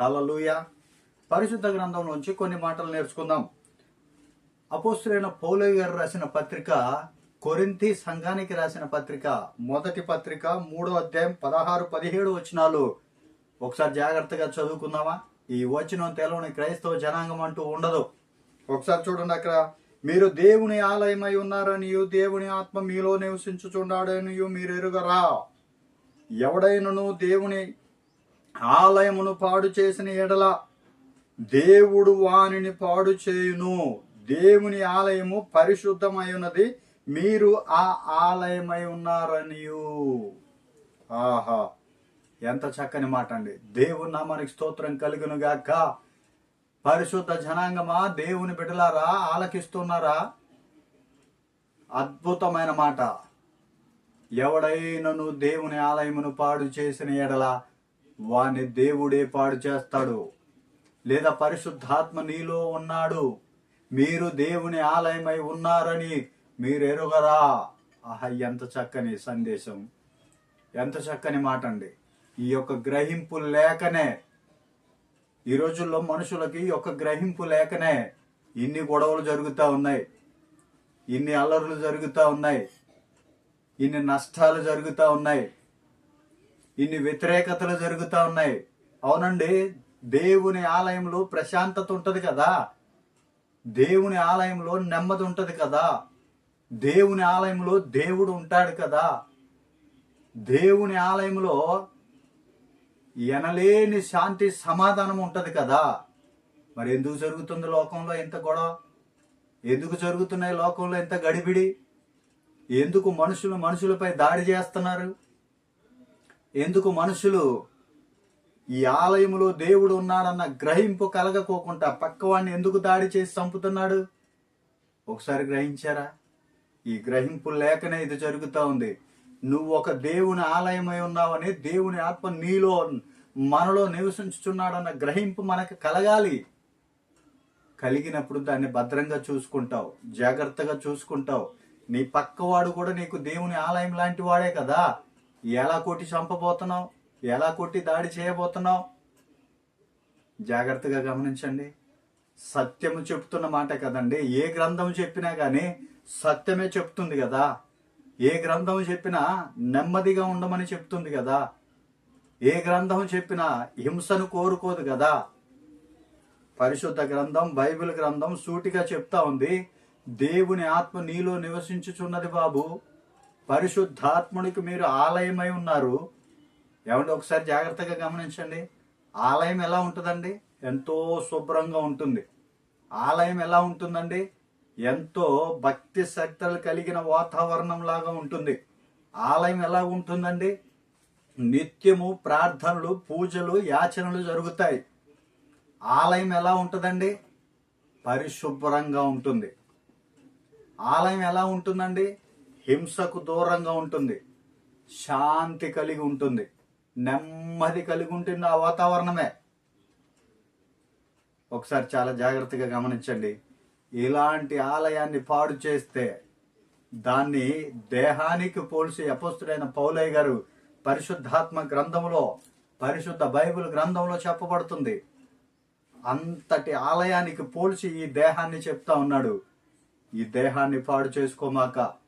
హలలుయ పరిశుద్ధ గ్రంథంలోంచి కొన్ని మాటలు నేర్చుకుందాం. అపోస్తులైన పౌలయ్య గారు రాసిన పత్రిక కొరింతి సంఘానికి రాసిన పత్రిక మొదటి పత్రిక మూడో అధ్యాయం పదహారు పదిహేడు వచనాలు. ఒకసారి జాగ్రత్తగా చదువుకుందామా? ఈ వచనం తెలవని క్రైస్తవ జనాంగం అంటూ ఉండదు. ఒకసారి చూడండి అక్కడ. మీరు దేవుని ఆలయమై ఉన్నారనియు దేవుని ఆత్మ మీలో నివసించుచున్నాడనియు మీరు ఎరుగరా. ఎవడైనను దేవుని ఆలయమును పాడు చేసిన ఎడల దేవుడు వానిని పాడు చేయును. దేవుని ఆలయము పరిశుద్ధమై ఉన్నది మీరు ఆ ఆలయమై ఉన్నారనియు. ఆహా! ఎంత చక్కని మాట అండి దేవుని నామానికి స్తోత్రం కలుగును గాక. పరిశుద్ధ జనాంగమా? దేవుని బిడ్డలారా ఆలకిస్తున్నారా? అద్భుతమైన మాట. ఎవడైనను దేవుని ఆలయమును పాడు చేసిన ఎడల వాని దేవుడే పాడు చేస్తాడు. లేదా పరిశుద్ధాత్మ నీలో ఉన్నాడు. మీరు దేవుని ఆలయమై ఉన్నారని మీరు ఎరుగరా ఆహా ఎంత చక్కని సందేశం. ఎంత చక్కని మాట అండి ఈ యొక్క గ్రహింపు లేకనే ఈ రోజుల్లో మనుషులకి ఈ యొక్క గ్రహింపు లేకనే ఇన్ని గొడవలు జరుగుతూ ఉన్నాయి. ఇన్ని అల్లర్లు జరుగుతూ ఉన్నాయి. ఇన్ని నష్టాలు జరుగుతూ ఉన్నాయి. ఇన్ని వ్యతిరేకతలు జరుగుతూ ఉన్నాయి. అవునండి దేవుని ఆలయంలో ప్రశాంతత ఉంటుంది కదా? దేవుని ఆలయంలో నెమ్మది ఉంటుంది కదా? దేవుని ఆలయంలో దేవుడు ఉంటాడు కదా? దేవుని ఆలయంలో ఎనలేని శాంతి సమాధానం ఉంటుంది కదా? మరి ఎందుకు జరుగుతుంది లోకంలో ఇంత గొడవ? ఎందుకు జరుగుతున్నాయి లోకంలో ఇంత గడిబిడి? ఎందుకు మనుషులు మనుషులపై దాడి చేస్తున్నారు? ఎందుకు మనుషులు ఈ ఆలయంలో దేవుడు ఉన్నాడన్న గ్రహింపు కలగకోకుండా పక్కవాడిని ఎందుకు దాడి చేసి చంపుతున్నాడు? ఒకసారి గ్రహించారా? ఈ గ్రహింపు లేకనే ఇది జరుగుతూ ఉంది. నువ్వు ఒక దేవుని ఆలయమై ఉన్నావని దేవుని ఆత్మ నీలో మనలో నివసించుచున్నాడన్న గ్రహింపు మనకు కలగాలి. కలిగినప్పుడు దాన్ని భద్రంగా చూసుకుంటావు జాగ్రత్తగా చూసుకుంటావు. నీ పక్కవాడు కూడా నీకు దేవుని ఆలయం లాంటి వాడే కదా. ఎలా కొట్టి చంపబోతున్నావు? ఎలా కొట్టి దాడి చేయబోతున్నావు? జాగ్రత్తగా గమనించండి. సత్యము చెప్తున్న మాట కదండి. ఏ గ్రంథం చెప్పినా కానీ సత్యమే చెప్తుంది కదా. ఏ గ్రంథం చెప్పినా నెమ్మదిగా ఉండమని చెప్తుంది కదా. ఏ గ్రంథం చెప్పినా హింసను కోరుకోదు కదా. పరిశుద్ధ గ్రంథం బైబిల్ గ్రంథం సూటిగా చెప్తా ఉంది. దేవుని ఆత్మ నీలో నివసించుచున్నది బాబు. పరిశుద్ధాత్మునికి మీరు ఆలయమై ఉన్నారు. ఏమంటే ఒకసారి జాగ్రత్తగా గమనించండి. ఆలయం ఎలా ఉంటుందండి? ఎంతో శుభ్రంగా ఉంటుంది. ఆలయం ఎలా ఉంటుందండి? ఎంతో భక్తి శక్తులు కలిగిన వాతావరణం లాగా ఉంటుంది. ఆలయం ఎలా ఉంటుందండి? నిత్యము ప్రార్థనలు పూజలు యాచనలు జరుగుతాయి. ఆలయం ఎలా ఉంటుందండి? పరిశుభ్రంగా ఉంటుంది. ఆలయం ఎలా ఉంటుందండి? హింసకు దూరంగా ఉంటుంది. శాంతి కలిగి ఉంటుంది. నెమ్మది కలిగి ఉంటుంది ఆ వాతావరణమే. ఒకసారి చాలా జాగ్రత్తగా గమనించండి. ఇలాంటి ఆలయాన్ని పాడు చేస్తే దాన్ని దేహానికి పోల్చి అపస్తుడైన పౌలయ్య గారు పరిశుద్ధాత్మ గ్రంథంలో పరిశుద్ధ బైబిల్ గ్రంథంలో చెప్పబడుతుంది. అంతటి ఆలయానికి పోల్చి ఈ దేహాన్ని చెప్తా ఉన్నాడు. ఈ దేహాన్ని పాడు చేసుకోమాక